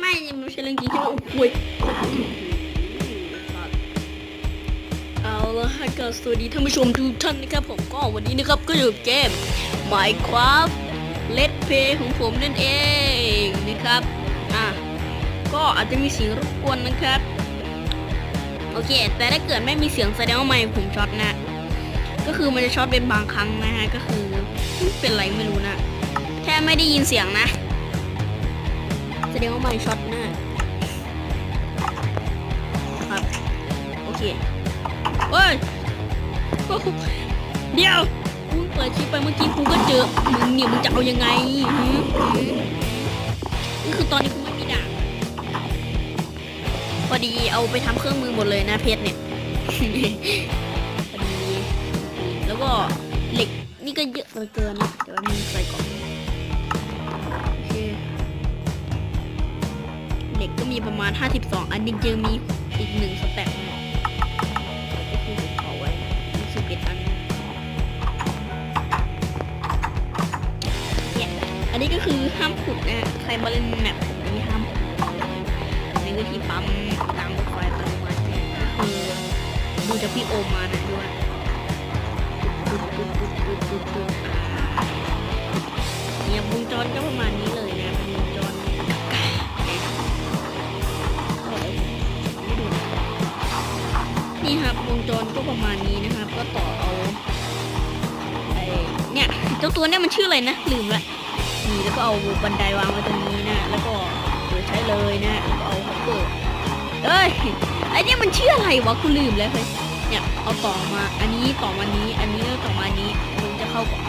ไม่ไม่ใช่เรื่องจริงที่ว่าโอ้ยเอาละฮะก็สวัสดีท่านผู้ชมทุกท่านนะครับผมก็วันนี้นะครับก็อยู่เกม Minecraft Let's Play ของผมนั่นเองนะครับอะก็อาจจะมีเสียงรบกวนนะครับ โอเค แต่ถ้าเกิดไม่มีเสียงแสดงว่าไมค์ผมช็อตนะ ก็คือมันจะช็อตเป็นบางครั้งนะฮะก็คือเป็นไรไม่รู้นะแค่ไม่ได้ยินเสียงนะ สดงว่าไมค์ช็อตนะครับ โอเคเฮ้ยโอ้โหเดี๋ยวกูเปิดคลิปไปเมื่อกี้กูก็เจอมึงเนี่ยมึงจะเอายังไงนี่คือตอนนี้กูไม่มีดาบพอดีเอาไปทำเครื่องมือหมดเลยนะเพชรเนี่ยพอดีแล้วก็เหล็กนี่ก็เยอะเตือเกินนะเดี๋ยวมีใส่ก่อน มีประมาณ 52 อันจริงๆมีอีกหนึ่งสแต็กนะก็คือผมขอไว้สิบเอ็ดอันเนี่ยอันนี้ก็คือห้ามขุดนะใครมาเล่นแมปผมนี้ห้ามขุดอันนี้ก็ที่ปั๊มรางรถไฟตโนมัติเนี่ยก็คือดูจากพี่โอมานะด้วยปุ๊บปุ๊บปุ๊บปุ๊บปุ๊บเนี่ย วงจรก็ประมาณนี้เลย นี่ครับวงจรก็ประมาณนี้นะครับ ก็ต่อเอาไอ้เนี่ยเจ้าตัวเนี่ยมันชื่ออะไรนะลืมละนี่แล้วก็เอาบันไดวางไว้ตรงนี้นะแล้วก็เปิดใช้เลยนะแล้วก็เอาฮอปเปอร์เอ้ยไอ้เนี่ยมันชื่ออะไรวะกูลืมแล้วเฮ้ยเนี่ยเอาต่อมาอันนี้ต่อมานี้อันนี้ต่อมานี้มึงจะเข้าก่อน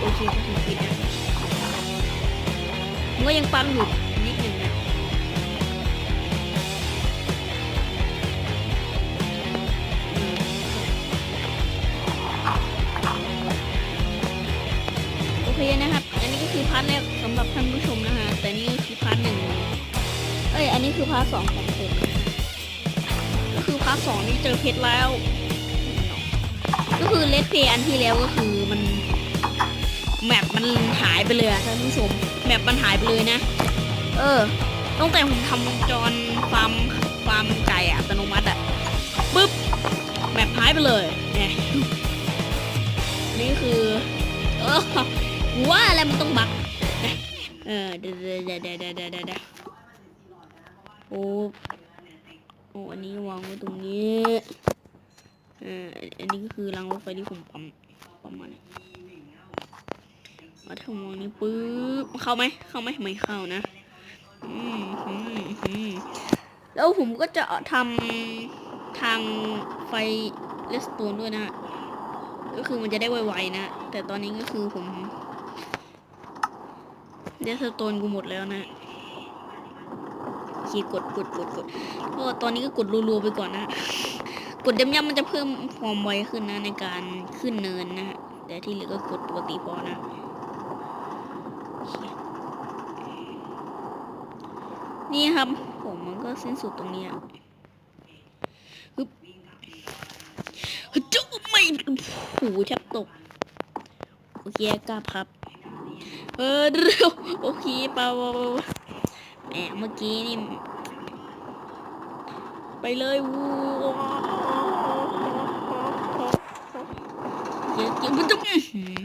โอเคก็ถึงปิดนะมันก็ยังปั๊มอยู่าร์ทแรกสำหรับท่านผู้ชมนะฮะ แต่นี่คือพาร์ทหนึ่งเอ้ย อันนี้คือพาร์ทสองของผมก็คือพาร์ทสองนี่เจอเพชรแล้ว ก็คือเลดเพย์อันที่แล้วก็คือมันแมปมันหายไปเลยอะท่านผู้ชม แมปมันหายไปเลยนะ เออตั้งแต่ผมทำวงจรฟาร์มฟาร์มไก่อะอัตโนมัติอะปุ๊บแมปหายไปเลยเนี่ยนี่คือ เออว่าอะไรมันต้องบัก เออเดี๋ยวเดี๋ยวเดี๋ยวเดี๋ยวเดี๋ยวเดี๋ยวเดี๋ยวโอ้โอ้อันนี้วางไว้ตรงนี้เอออันนี้ก็คือรางรถไฟที่ผมปั๊มปั๊มมาเนี่ยมาถ้าวางนี้ปุ๊บเข้าไหมเข้าไหมไม่เข้านะอืมอืมอืมแล้วผมก็จะทำทางไฟเลสโตนด้วยนะก็คือมันจะได้ไวๆนะ แต่ตอนนี้ก็คือผม เดสโตนกูหมดแล้วนะคีกดกดกดกดก็ตอนนี้ก็กดรัวๆไปก่อนนะ กดย้ำๆมันจะเพิ่มความไวขึ้นนะในการขึ้นเนินนะแต่ที่เหลือก็กดปกติพอนะนี่ครับผมมันก็สิ้นสุดตรงนี้ยฮึบจุ๊บไม่หูแทบตก โอเคกลับครับ เออเร็วโอเคเปล่าแหมเมื่อกี้นี่ ไปเลยวูเยวเดี๋ยวมันจะอื้อหือ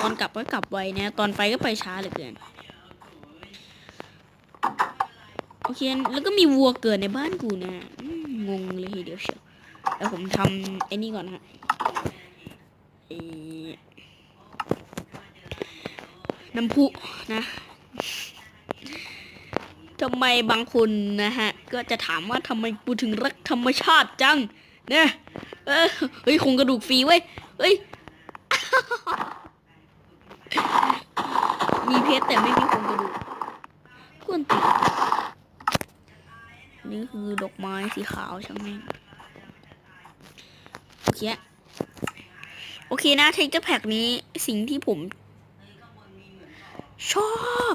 ตอนกลับก็กลับไวนะ ตอนไปก็ไปช้าเหลือเกินโอเค แล้วก็มีวัวเกิดในบ้านกูนะ งงเลยทีเดียวเชียวแล้วผมทำไอ้นี่ก่อนนะฮะไอ้ น้ำพุนะทำไมบางคนนะฮะ ก็จะถามว่าทำไมกูถึงรักธรรมชาติจังเนี่ยเออเฮ้ยคงกระดูกฟรีเว้ยเฮ้ยมีเพชรแต่ไม่มีโครงกระดูกกวนติดนี่คือดอกไม้สีขาวใช่ไหมโอเคโอเคนะเทคเจอร์แพ็กนี้สิ่งที่ผม ชอบ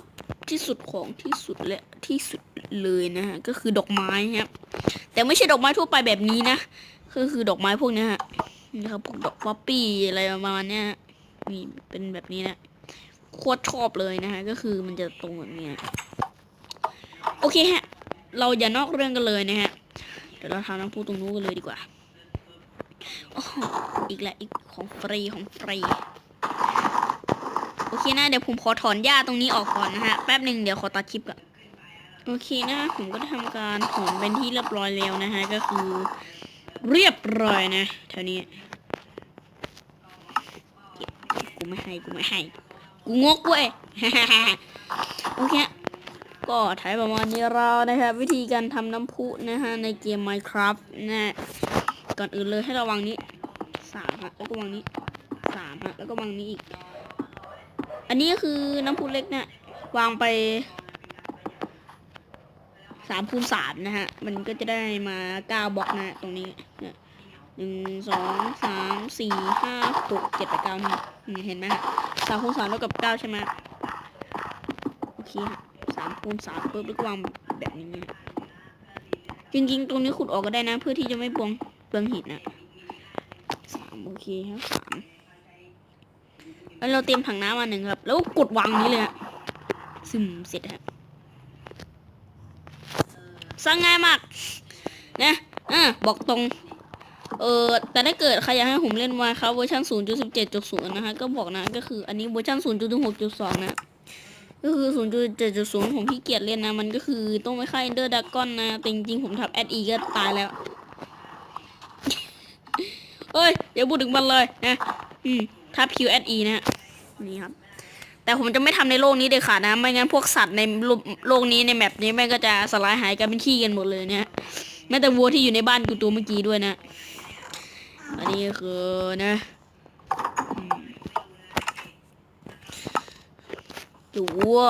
ที่สุดของที่สุดและที่สุดเลยนะฮะก็คือดอกไม้ครับแต่ไม่ใช่ดอกไม้ทั่วไปแบบนี้นะก็คือดอกไม้พวกนี้ฮะนี่ครับพวกดอกป๊อปปี้อะไรประมาณเนี้มีเป็นแบบนี้นะโคโคตรชอบเลยนะฮะก็คือมันจะตรงแบบนี้โอเคฮะ เราอย่านอกเรื่องกันเลยนะฮะเดี๋ยวเราทำน้ำพุตรงนู้นกันเลยดีกว่าอ,อีกแล้วอีกของฟรีของฟรี อเคนะเดี๋ยวผมขอถอนหญ้าตรงนี้ออกก่อนนะฮะแป๊บหนึ่งเดี๋ยวขอตัดคลิปก่อนโอเคนะผมก็ทำการถอนเป็นที่เรียบร้อยแล้วนะฮะก็คือเรียบร้อยนะแถวนี้กูไม่ให้กูไม่ให้กูงกเว้ยโอเคก็ถ่ายประมาณนี้เรานะครับ วิธีการทำน้ำพุนะฮะในเกม Minecraft นะก่อนอื่นเลยให้ราวางนี้สามฮะแล้วก็วางนี้สามฮะแล้วก็วางนี้อีก อันนี้คือน้ำพุเล็กเนะวางไปสามคูณสามนะฮะ มันก็จะได้มาเก้าบล็อกนะตรงนี้หนึ่งสองสามสี่ห้าหกเจ็ดแปดเก้านี่เห็นไหมฮะสามคูณสามเท่ากับเก้าใช่ไหมโอเคฮะสามคูณสามปุ๊บแล้วก็วางแบบนี้ฮะจริงๆ ตรงนี้ขุดออกก็ได้นะ เพื่อที่จะไม่เปองเปลืองหินนะสามโอเคครับสาม แล้วเราเตรียมถังน้ำมาหนึ่งครับ แล้วกดวางนี้เลยฮะซึมเสร็จฮะสร้างง่ายมากนะอะบอกตรง เออแต่ถ้าเกิดใครอยากให้ผมเล่นมาครับเวอร์ชัน0.17.0 นะฮะ ก็บอกนะ ก็คืออันนี้เวอร์ชัน0.6.2 นะ ก็คือ 0.7.0 ผมขี้เกียจเล่นนะ มันก็คือต้องไม่ค่ายเดอร์ดากก้อนนะแต่จริงๆ ผมทับแอดอีก็ตายแล้วเอ้ยอย่าพูดถึงมันเลยนะ อืม ทับ QSE นะนี่ครับ แต่ผมจะไม่ทำในโลกนี้เด็ดขาดนะ ไม่งั้นพวกสัตว์ในโลกนี้ในแมปนี้แม่งก็จะสลายหายกันเป็นขี้กันหมดเลยเนี่ยแม้แต่วัวที่อยู่ในบ้านกูตัวเมื่อกี้ด้วยนะ อันนี้คือนะอืมจูวัว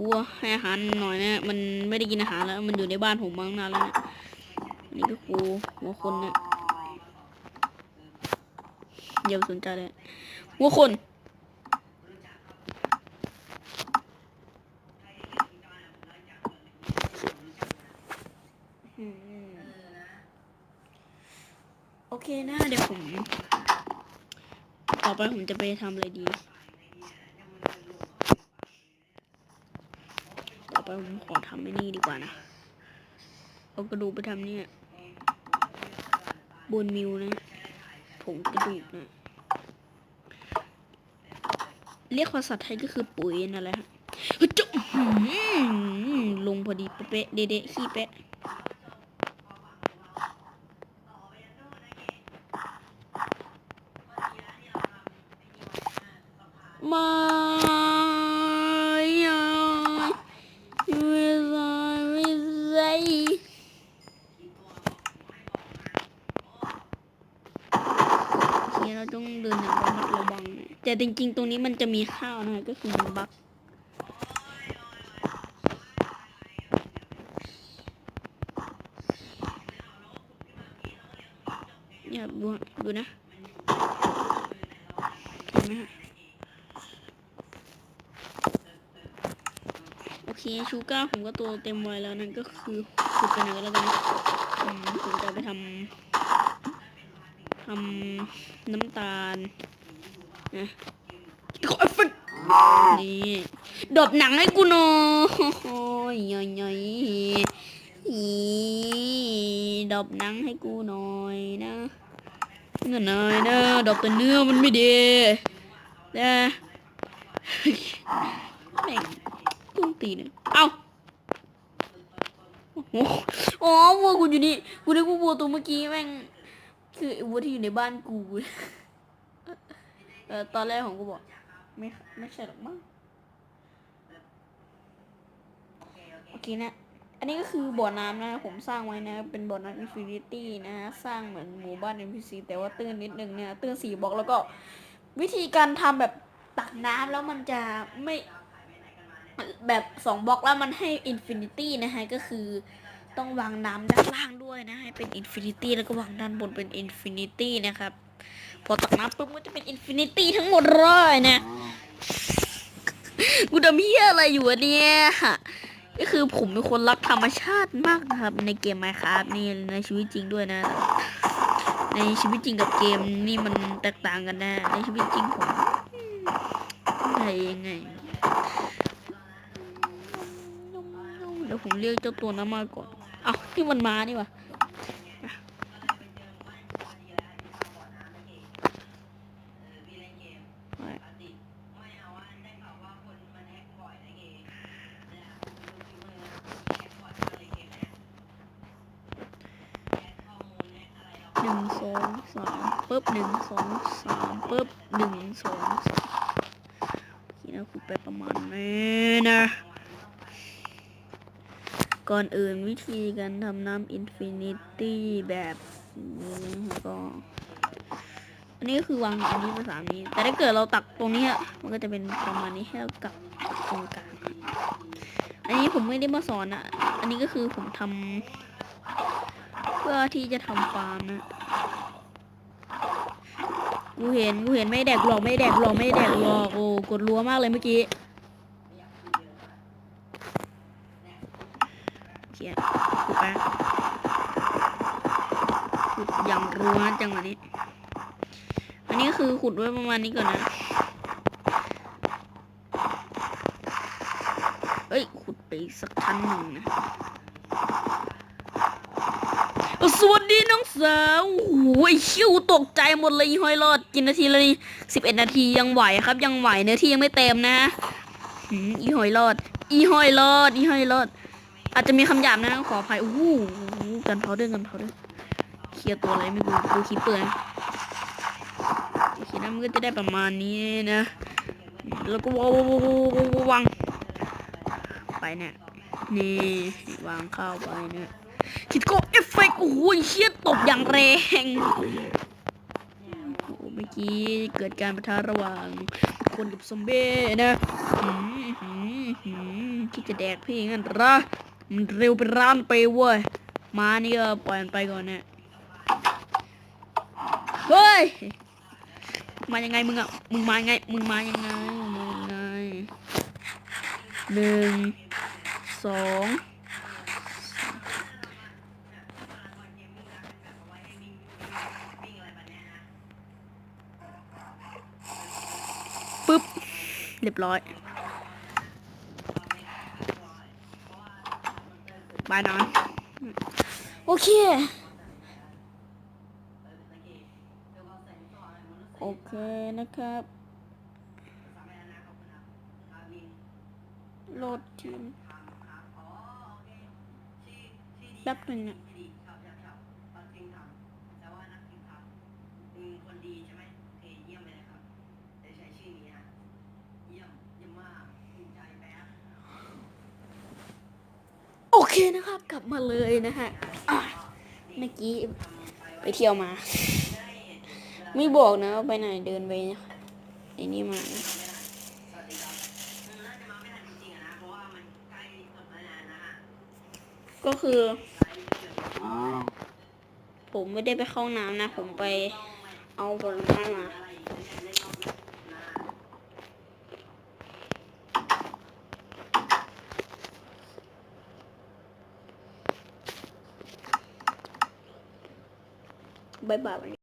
วัวให้อาหารหน่อยนะ มันไม่ได้กินอาหารแล้ว มันอยู่ในบ้านผมมาตั้งนานแล้วนะอันนี้ก็ครูหัวคนนะ อย่าสนใจเลยหัวคน โอเคนะเดี๋ยวผม ต่อไปผมจะไปทำอะไรดี ต่อไปผมขอทำไอ้นี่ดีกว่านะ เอากระดูกไปทำเนี่ย บนมิวนะ ผงกระดูกนะเรียกภาษาไทยก็คือปุ๋ยนั่นแหละฮะจุ๊บลงพอดีเป๊ะเด๊ะๆขี้เป๊ะ มาอย่าเวลาไม่ใช่ โอเคเราต้องเดินอย่างระมัดระวังแต่จริง ๆ ตรงนี้มันจะมีข้าวนะก็คือมันบักเนี่ยดูดูนะเห็นไหมฮะโอเคชูก้าผมก็ตัวเต็มวัยแล้วนั่นก็คือขุดไปไหนแล้วกันนะอืมผมจะไปทำ ทำน้ำตาลนะขอเอฟเฟกต์นี่ดบหนังให้กูหน่อยย่อยย่อยอีดบหนังให้กูหน่อยนะเงินหน่อยนะดบแต่เนื้อมันไม่ดีนะแม่งตุ้งตีนเอ้าโอ้โหอ๋อวัวกูอยู่นี่ กูนึกว่าวัวตัวเมื่อกี้แม่ง คือไอ้วัวที่อยู่ในบ้านกูเออตอนแรกของกูบอก ไม่ไม่ใช่หรอกมั้งโอเคนะ อันนี้ก็คือบ่อน้ำนะ ผมสร้างไว้นะ เป็นบ่อน้ำอินฟินิตี้นะ สร้างเหมือนหมู่บ้าน NPC แต่ว่าตื้นนิดนึงเนี่ยตื้นสี่บล็อกแล้วก็ วิธีการทำแบบตักน้ำแล้วมันจะไม่แบบสองบล็อกแล้วมันให้อินฟินิตี้นะฮะก็คือ ต้องวางน้ำด้านล่างด้วยนะ ให้เป็นอินฟินิตี้แล้วก็วางด้านบนเป็นอินฟินิตี้นะครับ พอตักน้ำปุ๊บก็จะเป็นอินฟินิตี้ทั้งหมดเลยนะ กูทำเฮียอะไรอยู่วะเนี่ยก็คือผมเป็นคนรักธรรมชาติมากนะครับ ในเกม Minecraft นี่ในชีวิตจริงด้วยนะ ในชีวิตจริงกับเกมนี่มันแตกต่างกันนะ ในชีวิตจริงผมอืมได้ยังไงเดี๋ยวผมเรียกเจ้าตัวนั้นมาก่อน เอ้าที่มันมานี่วะหนึ่งสองสามปึ๊บหนึ่งสองสามปึ๊บหนึ่งสองสามทีนะคุณไปประมาณนี้นะ ก่อนอื่นวิธีการทำน้ำอินฟินิตี้แบบนี้นะคะก็ อันนี้ก็คือวางอันนี้มาสามนี้ แต่ถ้าเกิดเราตักตรงนี้อะมันก็จะเป็นประมาณนี้ให้เรากลับตรงกลางอันนี้ผมไม่ได้มาสอนอะอันนี้ก็คือผมทำเพื่อที่จะทำฟาร์มนะกูเห็นกูเห็นไม่แดกหลอกไม่แดกหลอกไม่แดกหลอกโอ้กดรัวมากเลยเมื่อกี้เขียนขุดไปขุดอย่าง รัวจังหวะนี้ อันนี้คือขุดไว้ประมาณนี้ก่อนนะ เอ้ย ขุดไปสักชั้นหนึ่งนะสวัสดีน้องสาวโอ้ยชิวตกใจหมดเลยอีหอยรอดกินนาทีละนี่สิบเอ็ดนาทียังไหวครับ ยังไหวเนื้อที่ยังไม่เต็มนะหืมอีหอยรอด อีหอยรอด อีหอยรอด อาจจะมีคำหยาบนะขออภัยโอ้โหกันเผาด้วยกันเผาด้วย เคลียร์ตัวอะไรไม่รู้ดูคลิปเปื่อยโอเคนะมันก็จะได้ประมาณนี้นะ แล้วก็วางวางไปเนี่ยนี่วางเข้าไปเนี่ยคิดก็เอฟเฟกต์โอ้โหเชี่ยตบอย่างแรงเมื่อกี้เกิดการประทะระหว่างคนกับซอมเบ้นะคิดจะแดกพี่งั้นรอมันเร็วเป็นร้านไปเว้ย มานี่ก็ปล่อยมันไปก่อนเนี่ย เฮ้ย มายังไงมึงอะ มึงมายังไง มึงมายังไงมึงมายังไงหนึ่งสองปึ๊บ เรียบร้อยบายนอน โอเค โอ เคนะครับ โหลดทีมแป๊บหนึ่งอะโอเคนะครับ กลับมาเลยนะฮะเมื่อกี้ไปเที่ยวมา ไม่บอกนะว่าไปไหนเดินไปไอ้นี่มาก็คือผมไม่ได้ไปเข้าน้ำนะ ผมไปเอาผลไม้มาบายบาย